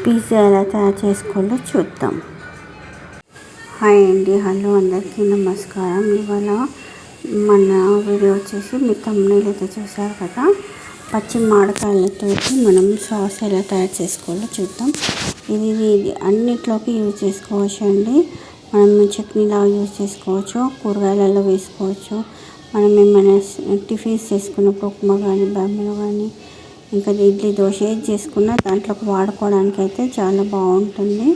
Pizza ఎలా తయారు చేసుకోవాలో చూద్దాం. హాయ్ అండి హలో అందరికీ నమస్కారం. ఇవాళ మన వీడియో వచ్చేసి మీ తమ్ముళ్ళు అయితే చూసారు కదా? పచ్చి మామిడికాయలతో మనం సాస్ ఎలా తయారు చేసుకోవాలో చూద్దాం. ఇది అన్నిట్లోకి యూజ్ చేసుకోవచ్చు అండి. మనం చట్నీలా యూజ్ చేసుకోవచ్చు కూరగాయలలో వేసుకోవచ్చు. మనం ఏమైనా టిఫిన్స్ చేసుకున్నప్పుడు ఉప్మా కానీ బ్యామ్లో కానీ ఇంకా ఇడ్లీ దోశ ఏది చేసుకున్నా దాంట్లోకి వాడుకోవడానికి అయితే చాలా బాగుంటుంది.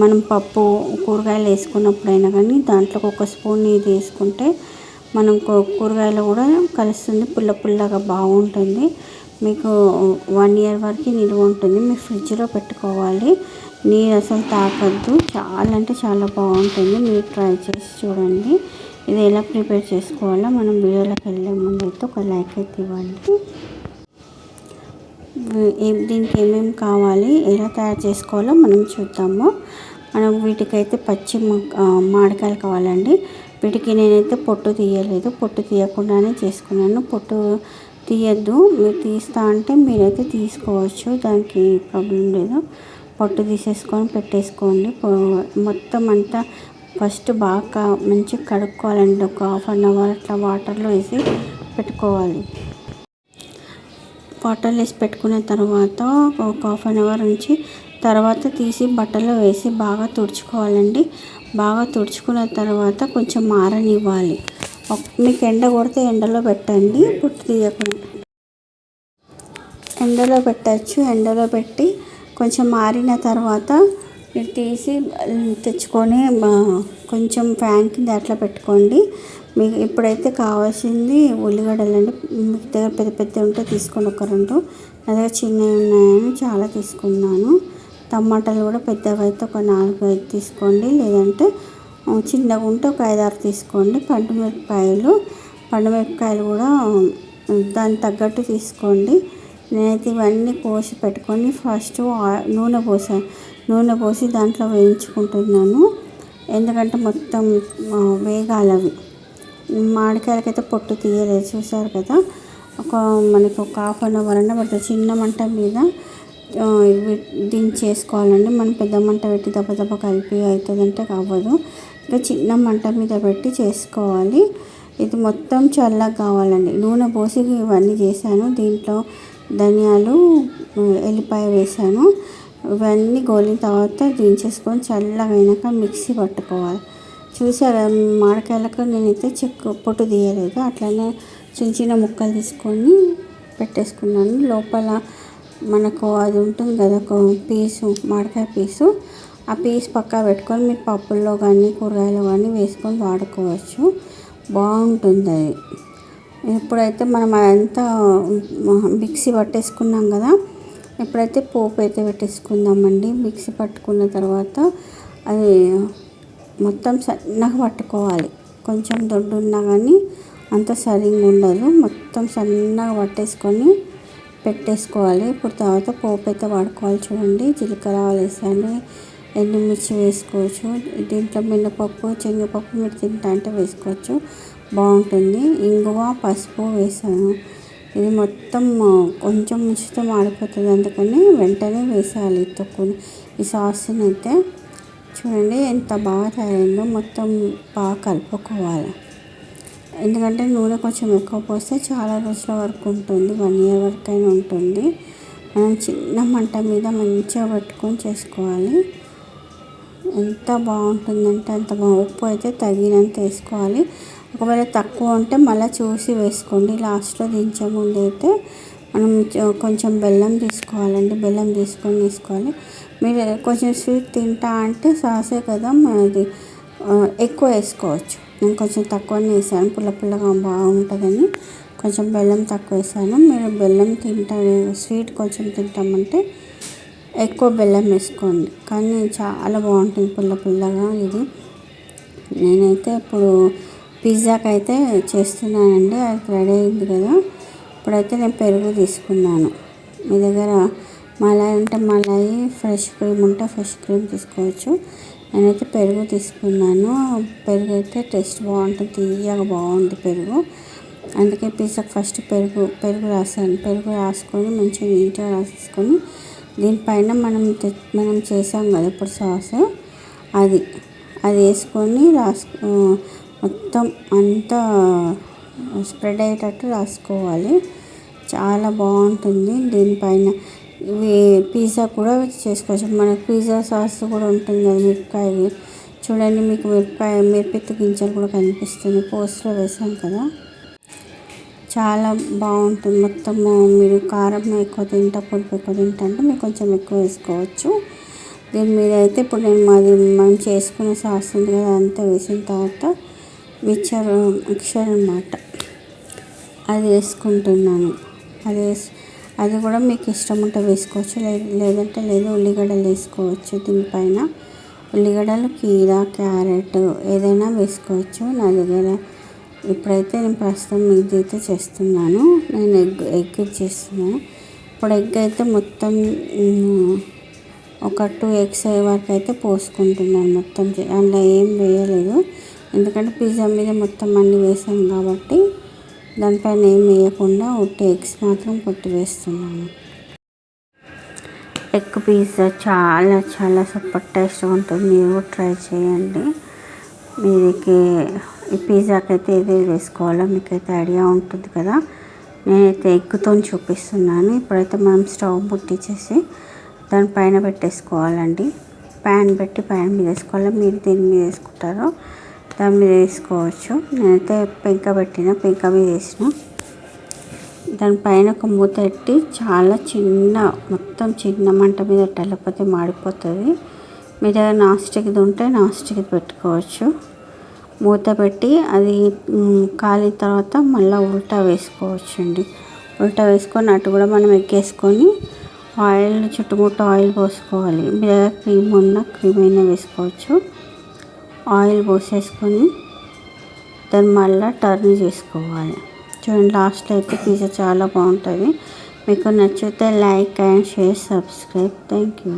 మనం పప్పు కూరగాయలు వేసుకున్నప్పుడైనా కానీ దాంట్లోకి ఒక స్పూన్ ఇది వేసుకుంటే మనం కూరగాయలు కూడా కలుస్తుంది పుల్ల పుల్లగా బాగుంటుంది. మీకు వన్ ఇయర్ వరకు నిలువ ఉంటుంది మీరు ఫ్రిడ్జ్లో పెట్టుకోవాలి. నీరు అసలు తాకద్దు చాలా అంటే చాలా బాగుంటుంది. మీరు ట్రై చేసి చూడండి. ఇది ఎలా ప్రిపేర్ చేసుకోవాలో మనం వీడియోలోకి వెళ్ళే ముందు అయితే ఒక లైక్ అయితే ఇవ్వండి. దీనికి ఏమేమి కావాలి ఎలా తయారు చేసుకోవాలో మనం చూద్దాము. మనం వీటికైతే పచ్చి మామిడికాయలు కావాలండి. వీటికి నేనైతే పొట్టు తీయలేదు. పొట్టు తీయకుండానే చేసుకున్నాను. పొట్టు తీయద్దు. మీరు తీస్తా అంటే మీరైతే తీసుకోవచ్చు. దానికి ప్రాబ్లం లేదు. పొట్టు తీసేసుకొని పెట్టేసుకోండి. మొత్తం అంతా ఫస్ట్ బాగా మంచిగా కడుక్కోవాలండి. ఒక హాఫ్ అన్ అవర్ అట్లా వాటర్లో వేసి పెట్టుకోవాలి. వాటర్ వేసి పెట్టుకున్న తర్వాత ఒక హాఫ్ అన్ అవర్ ఉంచి తర్వాత తీసి బట్టలో వేసి బాగా తుడుచుకోవాలండి. బాగా తుడుచుకున్న తర్వాత కొంచెం మారనివ్వాలి. మీకు ఎండ కొడితే ఎండలో పెట్టండి పుట్టు తీయకుండా. ఎండలో పెట్టచ్చు ఎండలో పెట్టి కొంచెం మారిన తర్వాత తీసి తెచ్చుకొని కొంచెం ఫ్యాన్ కింద అట్లా పెట్టుకోండి. మీకు ఇప్పుడైతే కావాల్సింది ఉల్లిగడ్డలు అండి మీకు దగ్గర పెద్ద పెద్ద ఉంటే తీసుకోండి ఒక రెండు. నా దగ్గర చిన్నవి ఉన్నాయని చాలా తీసుకున్నాను. టమాటాలు కూడా పెద్దవి అయితే ఒక నాలుగు ఐదు తీసుకోండి. లేదంటే చిన్నగా ఉంటే ఒక ఐదు ఆరు తీసుకోండి. పండు మిరపకాయలు పండు మిరపకాయలు కూడా దానికి తగ్గట్టు తీసుకోండి. నేనైతే ఇవన్నీ కోసి పెట్టుకొని ఫస్ట్ నూనె పోసాను నూనె పోసి దాంట్లో వేయించుకుంటున్నాను. ఎందుకంటే మొత్తం వేగాలవి. మామిడికాయలకైతే పొట్టు తీయలేదు చూసారు కదా? ఒక మనకి ఒక హాఫ్ అన్ అవర్ అన్న పడుతుంది. చిన్న మంట మీద దించేసుకోవాలండి. మనం పెద్ద మంట పెట్టి దెబ్బ దెబ్బ కలిపి అవుతుందంటే అవ్వదు. ఇంకా చిన్న మంట మీద పెట్టి చేసుకోవాలి. ఇది మొత్తం చల్లగా కావాలండి. నూనె పోసి ఇవన్నీ చేశాను. దీంట్లో ధనియాలు ఎల్లిపాయ వేసాను ఇవన్నీ గోలిన తర్వాత దించేసుకొని చల్లగా అయినాక మిక్సీ పట్టుకోవాలి. చూసారా మామిడికాయలకు నేనైతే చెక్కు పొట్టు తీయలేదు. అట్లనే చిన్న చిన్న ముక్కలు తీసుకొని పెట్టేసుకున్నాను. లోపల మనకు అది ఉంటుంది కదా ఒక పీసు మామిడికాయ పీసు. ఆ పీస్ పక్కా పెట్టుకొని మీరు పప్పుల్లో కానీ కూరగాయలు కానీ వేసుకొని వాడుకోవచ్చు. బాగుంటుంది అది. ఇప్పుడైతే మనం అదంతా మిక్సీ పట్టేసుకున్నాం కదా ఇప్పుడైతే పోపు అయితే పెట్టేసుకుందామండి మిక్సీ పట్టుకున్న తర్వాత అది మొత్తం సన్నగా పట్టుకోవాలి. కొంచెం దొడ్డు ఉన్నా కానీ అంత సరిగ్గా ఉండదు. మొత్తం సన్నగా పట్టేసుకొని పెట్టేసుకోవాలి. ఇప్పుడు తర్వాత పోపు అయితే వాడుకోవాలి చూడండి. జీలకర్ర వేసాను ఎండుమిర్చి వేసుకోవచ్చు. దీంట్లో మినపప్పు శనగపప్పు మీరు తింటా అంటే వేసుకోవచ్చు. బాగుంటుంది. ఇంగువ పసుపు వేసాను. ఇది మొత్తం కొంచెం ఉంచితే మాడిపోతుంది. అందుకని వెంటనే వేసేయాలి. తొక్కుని ఈ సాస్ని అయితే చూడండి ఎంత బాగా తయారైందో మొత్తం బాగా కలుపుకోవాలి. ఎందుకంటే నూనె కొంచెం ఎక్కువ పోస్తే చాలా రోజుల వరకు ఉంటుంది వన్ ఇయర్ వరకు అయినా ఉంటుంది. మనం చిన్న మంట మీద మంచిగా పెట్టుకొని చేసుకోవాలి. ఎంత బాగుంటుందంటే అంత బాగా ఉప్పు అయితే తగినంత వేసుకోవాలి. ఒకవేళ తక్కువ ఉంటే మళ్ళీ చూసి వేసుకోండి. లాస్ట్లో దించే ముందు అయితే మనం కొంచెం బెల్లం తీసుకోవాలండి. బెల్లం తీసుకొని వేసుకోవాలి. మీరు కొంచెం స్వీట్ తింటా అంటే సాసే కదా అది ఎక్కువ వేసుకోవచ్చు. నేను కొంచెం తక్కువనే వేసాను. పుల్ల పుల్లగా బాగుంటుందని కొంచెం బెల్లం తక్కువ వేసాను. మీరు బెల్లం తింటా స్వీట్ కొంచెం తింటామంటే ఎక్కువ బెల్లం వేసుకోండి. కానీ చాలా బాగుంటుంది పుల్ల పుల్లగా ఇది. నేనైతే ఇప్పుడు పిజ్జాకి అయితే చేస్తున్నానండి. అది రెడీ అయింది కదా. ఇప్పుడైతే నేను పెరుగు తీసుకున్నాను. మీ దగ్గర మలాయి ఉంటే మలాయి ఫ్రెష్ క్రీమ్ ఉంటే ఫ్రెష్ క్రీమ్ తీసుకోవచ్చు. నేనైతే పెరుగు తీసుకున్నాను. పెరుగు అయితే టేస్ట్ బాగుంటుంది తీయగా బాగుంది పెరుగు. అందుకే పిజ్జాకి ఫస్ట్ పెరుగు పెరుగు రాసాను. పెరుగు రాసుకొని మంచిగా నీట్గా రాసేసుకొని దీనిపైన మనం మనం చేసాం కదా ఇప్పుడు సాస్ అది అది వేసుకొని రాసుకో మొత్తం అంతా స్ప్రెడ్ అయ్యేటట్టు రాసుకోవాలి. చాలా బాగుంటుంది. దీనిపైన ఇవి పిజ్జా కూడా చేసుకోవచ్చు. మన పిజ్జా సాస్ కూడా ఉంటుంది కదా మిరపకాయ చూడండి మీకు మిరపకాయ మిరపెత్తు గింజలు కూడా కనిపిస్తుంది. పోస్ట్లో వేసాం కదా. చాలా బాగుంటుంది. మొత్తము మీరు కారం ఎక్కువ తింటా పులుపు ఎక్కువ తింటా అంటే మీరు కొంచెం ఎక్కువ వేసుకోవచ్చు. దీని మీద అయితే ఇప్పుడు నేను మాది మనం చేసుకున్న సాస్ ఉంది కదా అంతా వేసిన తర్వాత మిక్చర్ మిక్చర్ అనమాట అది వేసుకుంటున్నాను. అది వేసి అది కూడా మీకు ఇష్టం ఉంటే వేసుకోవచ్చు. లే- లేదంటే లేదు ఉల్లిగడ్డలు వేసుకోవచ్చు దీనిపైన. ఉల్లిగడ్డలు కీరా క్యారెట్ ఏదైనా వేసుకోవచ్చు. నా దగ్గర ఇప్పుడైతే నేను ప్రస్తుతం ఇది అయితే చేస్తున్నాను. నేను ఎగ్ ఎగ్ చేస్తున్నాను ఇప్పుడు ఎగ్ అయితే మొత్తం ఒక టూ ఎగ్స్ అయ్యే వరకు అయితే పోసుకుంటున్నాను మొత్తం అందులో ఏం వేయలేదు. ఎందుకంటే పిజ్జా మీద మొత్తం అన్నీ వేసాం కాబట్టి దానిపైన ఏం వేయకుండా ఉట్టి ఎగ్స్ మాత్రం కొట్టి వేస్తున్నాను. ఎగ్ పిజ్జా చాలా చాలా సూపర్ టేస్ట్గా ఉంటుంది. మీరు కూడా ట్రై చేయండి. మీరికి ఈ పిజ్జాకి అయితే ఏదేది వేసుకోవాలో మీకైతే ఐడియా ఉంటుంది కదా. నేనైతే ఎగ్తో చూపిస్తున్నాను. ఇప్పుడైతే మనం స్టవ్ ముట్టించేసి దానిపైన పెట్టేసుకోవాలండి. ప్యాన్ పెట్టి ప్యాన్ మీద వేసుకోవాలి? మీరు దేని మీద వేసుకుంటారో దాని మీద వేసుకోవచ్చు. నేనైతే పెంక పెట్టిన పెంక మీద వేసిన. దానిపైన ఒక మూత పెట్టి చాలా చిన్న మొత్తం చిన్న మంట మీద పెట్టాలి, లేకపోతే మాడిపోతుంది. మీ దగ్గర నాన్ స్టిక్ది ఉంటే నాన్ స్టిక్ పెట్టుకోవచ్చు. మూత పెట్టి అది కాలిన తర్వాత మళ్ళీ ఉల్టా వేసుకోవచ్చు అండి ఉల్టా వేసుకొని అటు కూడా మనం ఎక్కేసుకొని ఆయిల్ చుట్టుముట్టు ఆయిల్ పోసుకోవాలి. మీ దగ్గర క్రీమ్ ఉన్న క్రీమ్ అయినా వేసుకోవచ్చు. ఆయిల్ పోసేసుకొని దాన్ని మళ్ళీ టర్న్ చేసుకోవాలి. చూడండి లాస్ట్లో అయితే పిజ్జా చాలా బాగుంటుంది. మీకు నచ్చితే like and share subscribe. Thank you.